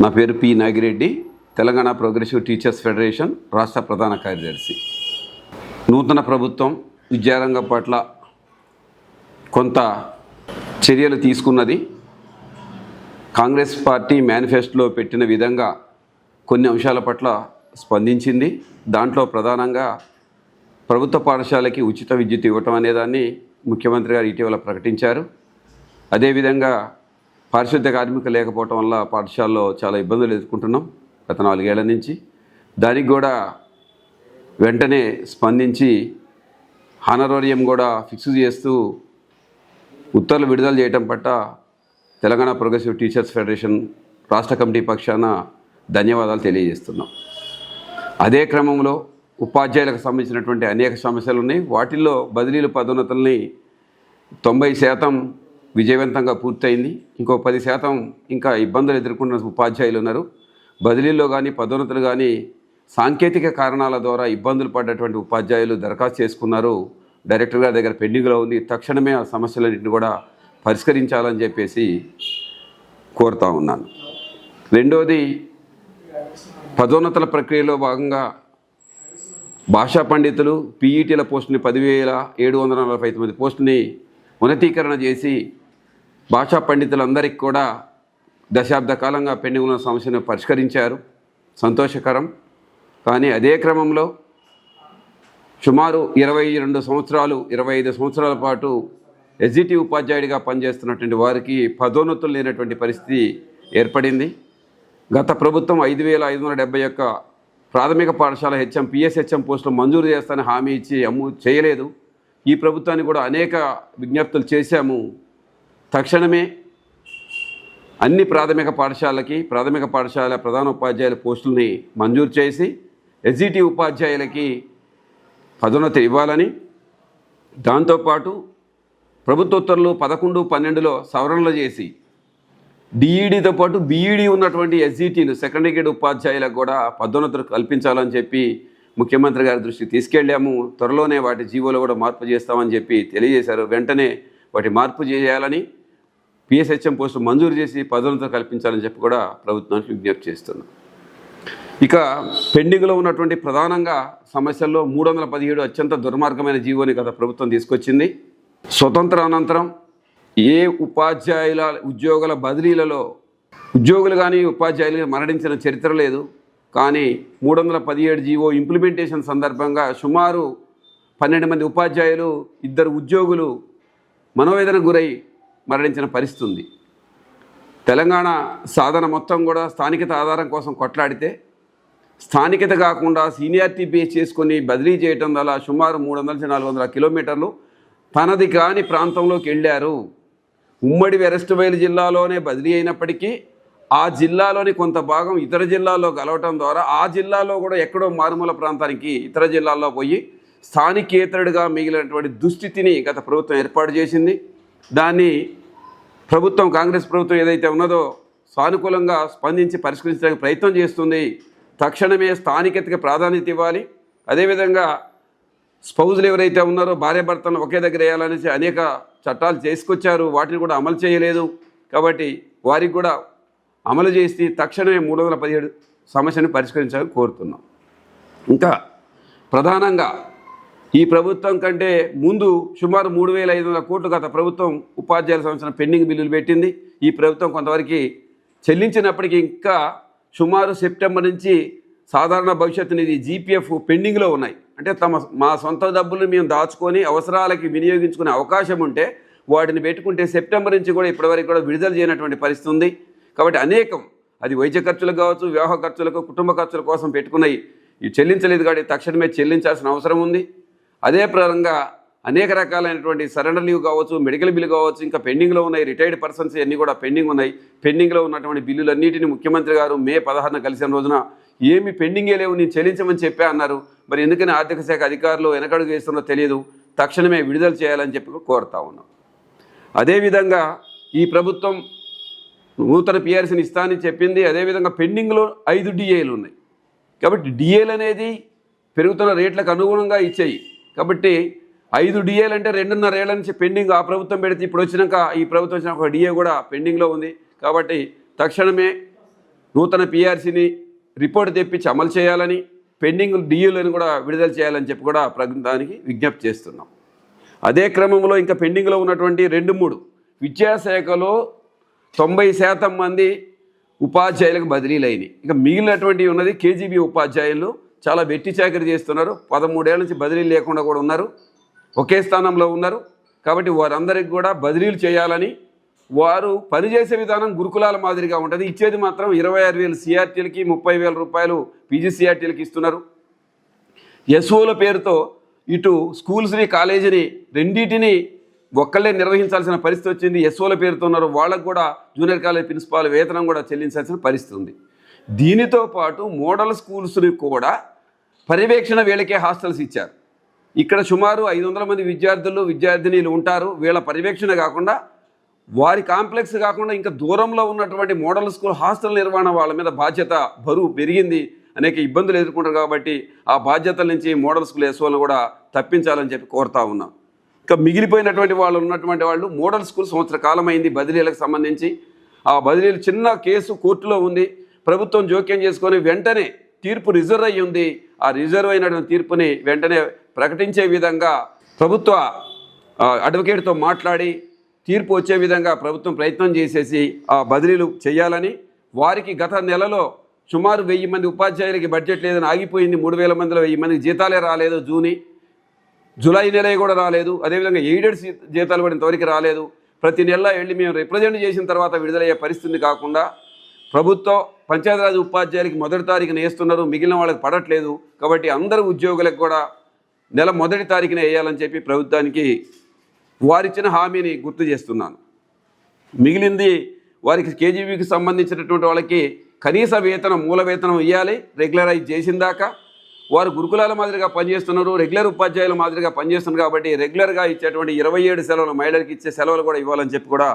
నా పేరు P. Nagireddy Telangana progressive teachers federation రాష్ట్ర ప్రధాన కార్యదర్శి. నూతన ప్రభుత్వం విద్యారంగం పట్ల కొంత చర్యలు తీసుకున్నది. కాంగ్రెస్ పార్టీ మేనిఫెస్టోలో పెట్టిన విధంగా కొన్ని అంశాల పట్ల స్పందించింది. దాంట్లో ప్రధానంగా ప్రభుత్వ పాఠశాలకి ఉచిత విద్యుత్ ఇవ్వటం అనేదాన్ని ముఖ్యమంత్రి గారు ఇటీవల ప్రకటించారు. అదేవిధంగా పారిశుద్ధ్య కార్మిక లేకపోవటం వల్ల పాఠశాలలో చాలా ఇబ్బందులు ఎదుర్కొంటున్నాం గత నాలుగేళ్ళ నుంచి. దానికి కూడా వెంటనే స్పందించి హానరోరియం కూడా ఫిక్స్ చేస్తూ ఉత్తర్వులు విడుదల చేయటం పట్ల తెలంగాణ ప్రోగ్రెసివ్ టీచర్స్ ఫెడరేషన్ రాష్ట్ర కమిటీ పక్షాన ధన్యవాదాలు తెలియజేస్తున్నాం. అదే క్రమంలో ఉపాధ్యాయులకు సంబంధించినటువంటి అనేక సమస్యలు ఉన్నాయి. వాటిల్లో బదిలీలు పదోన్నతుల్ని తొంభై శాతం విజయవంతంగా పూర్తయింది. ఇంకో పది శాతం ఇంకా ఇబ్బందులు ఎదుర్కొన్న ఉపాధ్యాయులు ఉన్నారు. బదిలీల్లో కానీ పదోన్నతులు కానీ సాంకేతిక కారణాల ద్వారా ఇబ్బందులు పడ్డటువంటి ఉపాధ్యాయులు దరఖాస్తు చేసుకున్నారు. డైరెక్టర్ గారి దగ్గర పెండింగ్లో ఉంది. తక్షణమే ఆ సమస్యలన్నింటిని కూడా పరిష్కరించాలని చెప్పేసి కోరుతా ఉన్నాను. రెండోది పదోన్నతుల ప్రక్రియలో భాగంగా భాషా పండితులు పీఈటీల పోస్టుని పదివేల ఏడు వందల నలభై తొమ్మిది పోస్టుని ఉన్నతీకరణ చేసి భాషా పండితులందరికీ కూడా దశాబ్ద కాలంగా పెండింగ్ ఉన్న సమస్యను పరిష్కరించారు. సంతోషకరం. కానీ అదే క్రమంలో సుమారు ఇరవై రెండు సంవత్సరాలు ఇరవై ఐదు సంవత్సరాల పాటు ఎస్జిటి ఉపాధ్యాయుడిగా పనిచేస్తున్నటువంటి వారికి పదోన్నతులు లేనటువంటి పరిస్థితి ఏర్పడింది. గత ప్రభుత్వం ఐదు వేల ఐదు వందల డెబ్బై ఒక్క ప్రాథమిక పాఠశాల హెచ్ఎం పిఎస్హెచ్ఎం పోస్టులు మంజూరు చేస్తానని హామీ ఇచ్చి అమ్ము చేయలేదు. ఈ ప్రభుత్వాన్ని కూడా అనేక విజ్ఞప్తులు చేశాము. తక్షణమే అన్ని ప్రాథమిక పాఠశాలకి ప్రాథమిక పాఠశాల ప్రధాన ఉపాధ్యాయుల పోస్టుల్ని మంజూరు చేసి ఎస్జిటి ఉపాధ్యాయులకి పదోన్నతి ఇవ్వాలని దాంతోపాటు ప్రభుత్వ ఉత్తర్వులు పదకొండు పన్నెండులో సవరణలు చేసి డిఈడితో పాటు బీఈడి ఉన్నటువంటి ఎస్జిటీలు సెకండరీ గ్రేడ్ ఉపాధ్యాయులకు కూడా పదోన్నతులు కల్పించాలని చెప్పి ముఖ్యమంత్రి గారి దృష్టికి తీసుకెళ్ళాము. త్వరలోనే వాటి జీవోలో కూడా మార్పు చేస్తామని చెప్పి తెలియజేశారు. వెంటనే వాటి మార్పు చేయాలని పిఎస్హెచ్ఎం పోస్టు మంజూరు చేసి పదోన్నతులు కల్పించాలని చెప్పి కూడా ప్రభుత్వానికి విజ్ఞప్తి చేస్తున్నాం. ఇక పెండింగ్లో ఉన్నటువంటి ప్రధానంగా సమస్యల్లో మూడు వందల పదిహేడు అత్యంత దుర్మార్గమైన జీవోని గత ప్రభుత్వం తీసుకొచ్చింది. స్వతంత్ర అనంతరం ఏ ఉపాధ్యాయుల ఉద్యోగుల బదిలీలలో ఉద్యోగులు కానీ ఉపాధ్యాయులు మరణించిన చరిత్ర లేదు. కానీ మూడు వందల పదిహేడు జీవో ఇంప్లిమెంటేషన్ సందర్భంగా సుమారు పన్నెండు మంది ఉపాధ్యాయులు ఇద్దరు ఉద్యోగులు మనోవేదన గురై మరణించిన పరిస్థితి ఉంది తెలంగాణ సాధన మొత్తం కూడా స్థానికత ఆధారం కోసం కొట్లాడితే స్థానికత కాకుండా సీనియారిటీ బేస్ చేసుకొని బదిలీ చేయటం వల్ల సుమారు మూడు వందల నుంచి నాలుగు వందల కిలోమీటర్లు తనది కాని ప్రాంతంలోకి వెళ్ళారు. ఉమ్మడి వెరెస్ట్ జిల్లాలోనే బదిలీ అయినప్పటికీ ఆ జిల్లాలోని కొంత భాగం ఇతర జిల్లాల్లో కలవటం ద్వారా ఆ జిల్లాలో కూడా ఎక్కడో మారుమూల ప్రాంతానికి ఇతర జిల్లాల్లో పోయి స్థానికేతరుడిగా మిగిలినటువంటి దుస్థితిని గత ప్రభుత్వం ఏర్పాటు చేసింది. దాన్ని ప్రభుత్వం కాంగ్రెస్ ప్రభుత్వం ఏదైతే ఉన్నదో సానుకూలంగా స్పందించి పరిష్కరించడానికి ప్రయత్నం చేస్తుంది. తక్షణమే స్థానికతకి ప్రాధాన్యత ఇవ్వాలి. అదేవిధంగా స్పౌజులు ఎవరైతే ఉన్నారో భార్యాభర్తలను ఒకే దగ్గర వేయాలనేసి అనేక చట్టాలు చేసుకొచ్చారు. వాటిని కూడా అమలు చేయలేదు. కాబట్టి వారికి కూడా అమలు చేసి తక్షణమే మూడు వందల పదిహేడు సమస్యను పరిష్కరించాలని కోరుతున్నాం. ఇంకా ప్రధానంగా ఈ ప్రభుత్వం కంటే ముందు సుమారు మూడు వేల ఐదు వందల కోట్లు గత ప్రభుత్వం ఉపాధ్యాయుల సంవత్సరం పెండింగ్ బిల్లులు పెట్టింది. ఈ ప్రభుత్వం కొంతవరకు చెల్లించినప్పటికీ ఇంకా సుమారు సెప్టెంబర్ నుంచి సాధారణ భవిష్యత్తు నిధి జీపీఎఫ్ పెండింగ్లో ఉన్నాయి. అంటే తమ మా సొంత డబ్బులు మేము దాచుకొని అవసరాలకి వినియోగించుకునే అవకాశం ఉంటే వాటిని పెట్టుకుంటే సెప్టెంబర్ నుంచి కూడా ఇప్పటివరకు కూడా విడుదల చేయనటువంటి పరిస్థితి ఉంది. కాబట్టి అనేకం. అది వైద్య ఖర్చులకు కావచ్చు వివాహ ఖర్చులకు కుటుంబ ఖర్చుల కోసం పెట్టుకున్నాయి. ఇవి చెల్లించలేదు కాబట్టి తక్షణమే చెల్లించాల్సిన అవసరం ఉంది. అదే ప్రకారంగా అనేక రకాలైనటువంటి సరెండర్ లీవ్ కావచ్చు మెడికల్ బిల్లు కావచ్చు ఇంకా పెండింగ్లో ఉన్నాయి. రిటైర్డ్ పర్సన్స్ అన్నీ కూడా పెండింగ్ ఉన్నాయి. పెండింగ్లో ఉన్నటువంటి బిల్లులన్నింటినీ ముఖ్యమంత్రి గారు మే పదహారున కలిసిన రోజున ఏమి పెండింగే లేవు నేను చెల్లించమని చెప్పే అన్నారు. మరి ఎందుకని ఆర్థిక శాఖ అధికారులు వెనకడుగు వేస్తున్నారో తెలియదు. తక్షణమే విడుదల చేయాలని చెప్పి కోరుతా ఉన్నాం. అదేవిధంగా ఈ ప్రభుత్వం నూతన పిఆర్సీని ఇస్తానని చెప్పింది. అదేవిధంగా పెండింగ్లో ఐదు డిఏలు ఉన్నాయి. కాబట్టి డిఏలు అనేది పెరుగుతున్న రేట్లకు అనుగుణంగా ఇచ్చాయి. కాబట్టి ఐదు డిఏలు అంటే రెండున్నర ఏళ్ళ నుంచి పెండింగ్ ఆ ప్రభుత్వం పెడితే ఇప్పుడు వచ్చినాక ఈ ప్రభుత్వం వచ్చినాక ఒక డిఏ కూడా పెండింగ్లో ఉంది. కాబట్టి తక్షణమే నూతన పిఆర్సీని రిపోర్ట్ తెప్పించి అమలు చేయాలని పెండింగ్ డిఏలను కూడా విడుదల చేయాలని చెప్పి కూడా ప్రభుత్వానికి విజ్ఞప్తి చేస్తున్నాం. అదే క్రమంలో ఇంకా పెండింగ్లో ఉన్నటువంటి రెండు మూడు విద్యాశాఖలో తొంభై శాతం మంది ఉపాధ్యాయులకు బదిలీలు అయినాయి ఇక మిగిలినటువంటి ఉన్నది కేజీబీ ఉపాధ్యాయులు చాలా వెట్టి చాకరీ చేస్తున్నారు. పదమూడేళ్ళ నుంచి బదిలీలు లేకుండా కూడా ఉన్నారు. ఒకే స్థానంలో ఉన్నారు. కాబట్టి వారందరికి కూడా బదిలీలు చేయాలని వారు పనిచేసే విధానం గురుకులాల మాదిరిగా ఉంటుంది. ఇచ్చేది మాత్రం ఇరవై ఆరు వేలు సిఆర్టీలకి ముప్పై వేల రూపాయలు పీజీసీఆర్టీలకి ఇస్తున్నారు. ఎస్ఓల పేరుతో ఇటు స్కూల్స్ని కాలేజీని రెండింటిని ఒక్కళ్ళే నిర్వహించాల్సిన పరిస్థితి వచ్చింది. ఎస్ఓల పేరుతో ఉన్నారు. వాళ్ళకు కూడా జూనియర్ కాలేజ్ ప్రిన్సిపాల్ వేతనం కూడా చెల్లించాల్సిన పరిస్థితి ఉంది. దీనితో పాటు మోడల్ స్కూల్స్ని కూడా పర్యవేక్షణ వీళ్ళకే హాస్టల్స్ ఇచ్చారు. ఇక్కడ సుమారు ఐదు వందల మంది విద్యార్థులు విద్యార్థినీలు ఉంటారు. వీళ్ళ పర్యవేక్షణ కాకుండా వారి కాంప్లెక్స్ కాకుండా ఇంకా దూరంలో ఉన్నటువంటి మోడల్ స్కూల్ హాస్టల్ నిర్వహణ వాళ్ళ మీద బాధ్యత బరువు పెరిగింది. అనేక ఇబ్బందులు ఎదుర్కొంటారు కాబట్టి ఆ బాధ్యతల నుంచి మోడల్ స్కూల్ ఎస్ఓలను కూడా తప్పించాలని చెప్పి కోరుతా ఉన్నాం. ఇంకా మిగిలిపోయినటువంటి వాళ్ళు ఉన్నటువంటి వాళ్ళు మోడల్ స్కూల్ సంవత్సర కాలం అయింది బదిలీలకు సంబంధించి. ఆ బదిలీలు చిన్న కేసు కోర్టులో ఉంది. ప్రభుత్వం జోక్యం చేసుకొని వెంటనే తీర్పు రిజర్వ్ అయ్యి ఉంది. ఆ రిజర్వ్ అయినటువంటి తీర్పుని వెంటనే ప్రకటించే విధంగా ప్రభుత్వ అడ్వకేట్తో మాట్లాడి తీర్పు వచ్చే విధంగా ప్రభుత్వం ప్రయత్నం చేసేసి ఆ బదిలీలు చేయాలని. వారికి గత నెలలో సుమారు వెయ్యి మంది ఉపాధ్యాయులకి బడ్జెట్ లేదని ఆగిపోయింది. మూడు వేల మందిలో వెయ్యి మందికి జీతాలే రాలేదు జూని. జూలై నెల కూడా రాలేదు. అదేవిధంగా ఎయిడెడ్ జీతాలు కూడా ఇంతవరకు రాలేదు. ప్రతి నెల వెళ్ళి మేము రిప్రజెంట్ చేసిన తర్వాత విడుదలయ్యే పరిస్థితి కాకుండా ప్రభుత్వం పంచాయతీరాజ్ ఉపాధ్యాయులకి మొదటి తారీఖున వేస్తున్నారు. మిగిలిన వాళ్ళకి పడట్లేదు. కాబట్టి అందరు ఉద్యోగులకు కూడా నెల మొదటి తారీఖున వేయాలని చెప్పి ప్రభుత్వానికి వారిచ్చిన హామీని గుర్తు చేస్తున్నాను. మిగిలింది వారికి కేజీబీకి సంబంధించినటువంటి వాళ్ళకి కనీస వేతనం మూల వేతనం ఇవ్వాలి రెగ్యులరైజ్ చేసిందాకా వారు గురుకులాల మాదిరిగా పనిచేస్తున్నారు రెగ్యులర్ ఉపాధ్యాయుల మాదిరిగా పనిచేస్తున్నారు కాబట్టి రెగ్యులర్గా ఇచ్చేటువంటి ఇరవై ఏడు సెలవులు మహిళలకు ఇచ్చే సెలవులు కూడా ఇవ్వాలని చెప్పి కూడా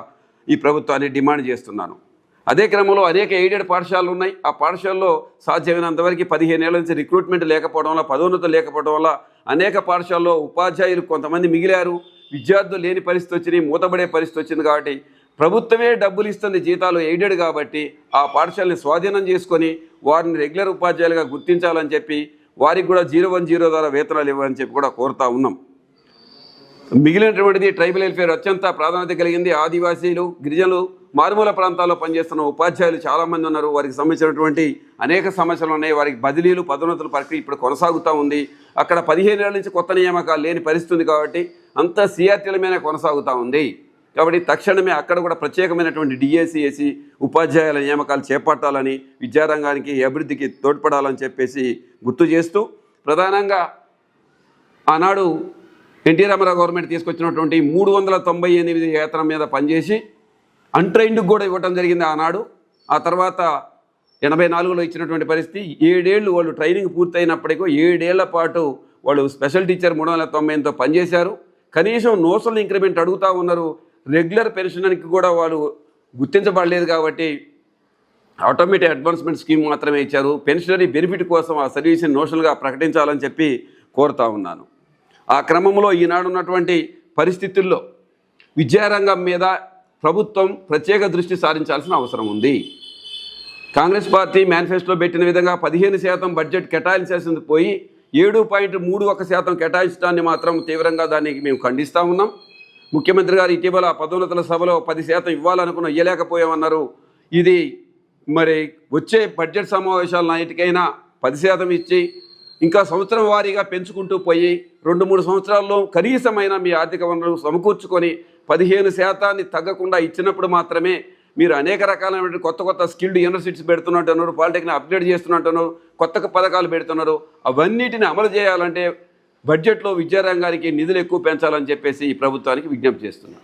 ఈ ప్రభుత్వాన్ని డిమాండ్ చేస్తున్నాను. అదే క్రమంలో అనేక ఎయిడెడ్ పాఠశాలలు ఉన్నాయి. ఆ పాఠశాలలో సాధ్యమైనంతవరకు పదిహేను ఏళ్ళ నుంచి రిక్రూట్మెంట్ లేకపోవడం వల్ల పదోన్నతులు లేకపోవడం వల్ల అనేక పాఠశాలలో ఉపాధ్యాయులు కొంతమంది మిగిలారు. విద్యార్థులు లేని పరిస్థితి వచ్చినాయి మూతపడే పరిస్థితి వచ్చింది కాబట్టి ప్రభుత్వమే డబ్బులు ఇస్తుంది జీతాలు ఎయిడెడ్ కాబట్టి ఆ పాఠశాలని స్వాధీనం చేసుకొని వారిని రెగ్యులర్ ఉపాధ్యాయులుగా గుర్తించాలని చెప్పి వారికి కూడా జీరో వన్ జీరో ద్వారా వేతనాలు ఇవ్వాలని చెప్పి కూడా కోరుతా ఉన్నాం. మిగిలినటువంటిది ట్రైబల్ వెల్ఫేర్ అత్యంత ప్రాధాన్యత కలిగింది. ఆదివాసీలు గిరిజనులు మారుమూల ప్రాంతాల్లో పనిచేస్తున్న ఉపాధ్యాయులు చాలామంది ఉన్నారు. వారికి సంబంధించినటువంటి అనేక సమస్యలు ఉన్నాయి. వారికి బదిలీలు పదోన్నతుల ప్రక్రియ ఇప్పుడు కొనసాగుతూ ఉంది. అక్కడ పదిహేను ఏళ్ళ నుంచి కొత్త నియామకాలు లేని పరిస్థితి ఉంది కాబట్టి అంతా సిఆర్టీల మీద కొనసాగుతూ ఉంది. కాబట్టి తక్షణమే అక్కడ కూడా ప్రత్యేకమైనటువంటి డిఎస్సిఎసి ఉపాధ్యాయుల నియామకాలు చేపట్టాలని విద్యారంగానికి అభివృద్ధికి తోడ్పడాలని చెప్పేసి గుర్తు చేస్తూ ప్రధానంగా ఆనాడు ఎన్టీ రామారావు గవర్నమెంట్ తీసుకొచ్చినటువంటి మూడు వందల తొంభై ఎనిమిది వేతనం మీద పనిచేసి అన్ట్రైన్డ్కి కూడా ఇవ్వటం జరిగింది ఆనాడు. ఆ తర్వాత ఎనభై నాలుగులో ఇచ్చినటువంటి పరిస్థితి. ఏడేళ్ళు వాళ్ళు ట్రైనింగ్ పూర్తయినప్పటికీ ఏడేళ్ళ పాటు వాళ్ళు స్పెషల్ టీచర్ మూడు వందల తొంభై ఎనిమిదితో పనిచేశారు. కనీసం నోసల్ ఇంక్రిమెంట్ అడుగుతూ ఉన్నారు. రెగ్యులర్ పెన్షన్కి కూడా వాళ్ళు గుర్తించబడలేదు కాబట్టి ఆటోమేటిక్ అడ్వాన్స్మెంట్ స్కీమ్ మాత్రమే ఇచ్చారు. పెన్షనరీ బెనిఫిట్ కోసం ఆ సర్వీస్ని నోషనల్గా ప్రకటించాలని చెప్పి కోరుతా ఉన్నాను. ఆ క్రమంలో ఈనాడు ఉన్నటువంటి పరిస్థితుల్లో విద్యారంగం మీద ప్రభుత్వం ప్రత్యేక దృష్టి సారించాల్సిన అవసరం ఉంది. కాంగ్రెస్ పార్టీ మేనిఫెస్టోలో పెట్టిన విధంగా పదిహేను శాతం బడ్జెట్ కేటాయించాల్సింది పోయి ఏడు పాయింట్ మూడు ఒక శాతం కేటాయించడాన్ని మాత్రం తీవ్రంగా దానికి మేము ఖండిస్తూ ఉన్నాం. ముఖ్యమంత్రి గారు ఇటీవల పదోన్నతుల సభలో పది శాతం ఇవ్వాలనుకున్న ఇవ్వలేకపోయామన్నారు ఇది మరి వచ్చే బడ్జెట్ సమావేశాల నాటికైనా పది శాతం ఇచ్చి ఇంకా సంవత్సరం వారీగా పెంచుకుంటూ పోయి రెండు మూడు సంవత్సరాల్లో కనీసమైన మీ ఆర్థిక వనరులు సమకూర్చుకొని పదిహేను శాతాన్ని తగ్గకుండా ఇచ్చినప్పుడు మాత్రమే మీరు అనేక రకాలైన కొత్త కొత్త స్కిల్డ్ యూనివర్సిటీస్ పెడుతున్నట్టున్నారు పాలిటెక్నిక్ అప్గ్రేడ్ చేస్తున్నట్టున్నారు కొత్త పథకాలు పెడుతున్నారు. అవన్నిటిని అమలు చేయాలంటే బడ్జెట్లో విద్యారంగానికి నిధులు ఎక్కువ పెంచాలని చెప్పేసి ఈ ప్రభుత్వానికి విజ్ఞప్తి చేస్తున్నాను